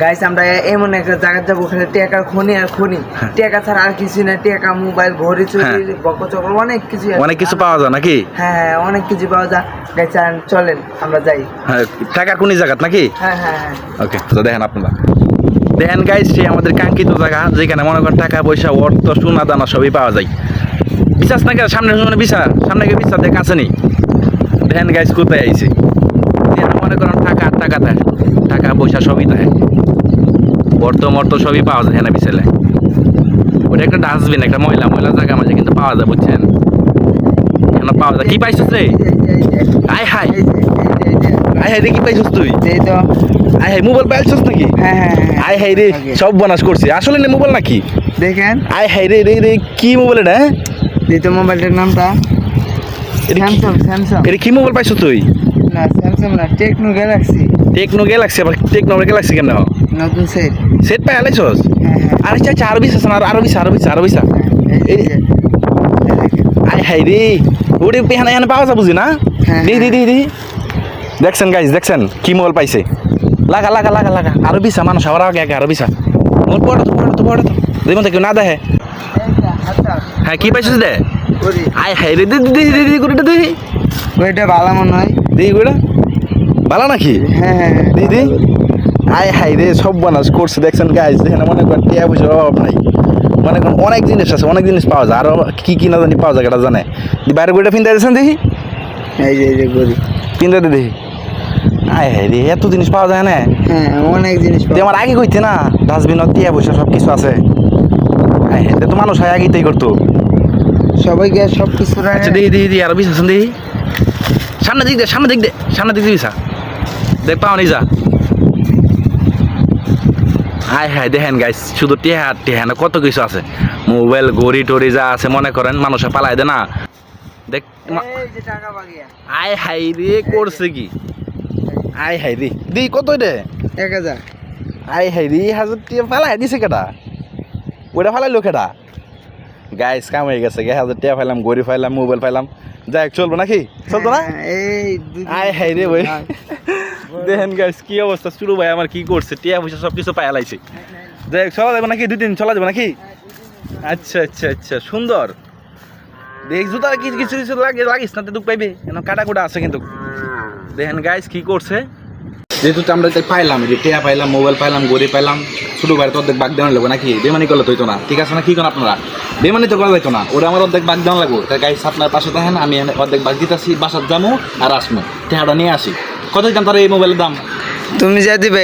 Guys আমরা এমন একটা জায়গা যাব ওখানে টেকার খনি আর খনি। হ্যাঁ। টেকা ছাড়া আর কিছু না টেকা মোবাইল ঘড়ি চুরি বকচক্র অনেক কিছু। অনেক কিছু পাওয়া যায় নাকি? হ্যাঁ হ্যাঁ অনেক কিছু পাওয়া যায়। গাইস চলেন আমরা যাই। হ্যাঁ টাকা কোন জায়গাত নাকি? হ্যাঁ হ্যাঁ হ্যাঁ। ওকে তো দেখেন আপনারা। দেখেন গাইজ সে আমাদের কাঙ্ক্ষিত জায়গা যেখানে মনে করেন টাকা পয়সা অর্থ সোনা দানা সবই পাওয়া যায়। বিশ্বাস নাকি? সামনে সামনে বিচা সামনে গিয়ে বিশ্বাস দেখ আছে নি। দেখেন গাইজ কোথায় আইছে এখানে মনে করেন টাকা আর টাকা থাকে টাকা পয়সা সবই থাকে অর্থ মর্ত সবই পাওয়া যায় এখানে বিছেলে ওটা একটা ডাস্টবিন একটা ময়লা ময়লা জায়গা মাঝে কিন্তু পাওয়া যায় বুঝছেন? এখানে পাওয়া যায়। কি পাইছিস রে? আয় হাই। আয় হাই রে কি পাইছিস তুই? আয় হাই মোবাইল পাইছিস নাকি? হ্যাঁ হ্যাঁ হ্যাঁ আয় হাই রে সব বনাস করছে। আসলে না মোবাইল নাকি? দেখেন। আয় হাই রে রে রে কি মোবাইল এটা হ্যাঁ? এই তো মোবাইলটার নামটা। স্যামসাং স্যামসাং এটা কি মোবাইল পাইছো তুই? না স্যামসাং না টেকনো গ্যালাক্সি টেকনো গ্যালাক্সি আবার টেকনো গ্যালাক্সি কেন? নতুন সেট সেট পাই আলাইছস হ্যাঁ হ্যাঁ। আরে চাচা আরও বিশ আছে না? আরও বিশ আরও বিশ আরও বিশ। হ্যাঁ, এই যে, এই দেখেন। আয় হাই রে ওরে এখানে এখানে পাওয়া যাব না? হ্যাঁ, দি দি হ্যাঁ। দি দি। দেখছেন গাইজ দেখছেন কি মোবাইল পাইছে? লাগা লাগা লাগা লাগা। আরও বিশা মানুষ আবার আগে আগে আরও বিশা। মোর পড়া তো পড়া তো পড়া তো। দেখুন কেউ না দেখে। হ্যাঁ কি পাইছিস দে। আয় হাই রে দি দি দি দি দি গুড়িটা দি ওইটা ভালো মনে হয়। দি গুড়া ভালো নাকি? হ্যাঁ হ্যাঁ হ্যাঁ। দিদি? আয় হাই রে সব বানাস করছে। দেখছেন গাইজ এখানে মনে করেন টিয়া পয়সার অভাব নাই। মনে করেন অনেক জিনিস আছে অনেক জিনিস পাওয়া যায়। আরও কি কি না জানি পাওয়া যায় এটা জানে? দি বাইরে গুড়িটা ফিনতে দিয়েছেন দেখি এই যে এই যে করি ফিনতে দে দেখি আয় হাই রে এত জিনিস পাওয়া যায় না। হ্যাঁ অনেক জিনিস তুই আমার আগে কইতে না ডাস্টবিন টিয়া পয়সা সব কিছু আছে। আয় হাই তো মানুষ হয় আগেই তাই করতো। সবাইকে সব কিছু আচ্ছা দেখি দেখি আরও বিশ আছেন দেখি সামনে দিক দে সামনে দিক দে সামনে দিক দিবি দেখ পাও যা হাই হাই দেখেন গাইস শুধু টেহা আর টেহা না কত কিছু আছে। মোবাইল ঘড়ি টড়ি যা আছে মনে করেন মানুষে পালাই দে না। দেখ এই আয় হাই রে করছে কি? আয় হাই রে। দি কত রে এক হাজার। আয় হাই রে হাজার টিয়া ফালাই দিছে কেটা ওটা ফালাইলো কেটা গাইস কাম হয়ে গেছে গে হাজার টিয়া ফাইলাম গড়ি ফাইলাম মোবাইল ফাইলাম। যাই চলবো নাকি? চলতো না? হ্যাঁ, এই দুই দিন- আয় হাই রে ভাই। হ্যাঁ। দেখেন গাইস কি অবস্থা? শুরু ভাই, আমার কি করছে? টিয়া পয়সা সব কিছু পায় লাইছে। যাই চলা যাবে নাকি? দুই দিন চলা যাবে নাকি? আচ্ছা আচ্ছা আচ্ছা সুন্দর। দেখ জুতা কিছু কিছু কিছু লাগে, লাগিস না দুঃখ পাইবে। কেন কাটা কুটা আছে কিন্তু। দেখেন গাইস কি করছে? যেহেতু আমরা তাই পাইলাম যে টিয়া পাইলাম, মোবাইল পাইলাম, গড়ি পাইলাম ছোটো ভাই তো অর্ধেক বাগ দেওয়ার লাগবে নাকি? বেমানি করলে তো না। ঠিক আছে না, কি করেন আপনারা? বেমানি তো করা যাইতো না। ওরা আমার অর্ধেক বাগ দেওয়া লাগবো। তাই গাইস আপনার পাশে থাকেন, আমি অর্ধেক বাগ দিতেছি বাসার যাব আর আসব টেহাটা নিয়ে আসি। কত দিতাম তার এই মোবাইলের দাম? তুমি যা দিবে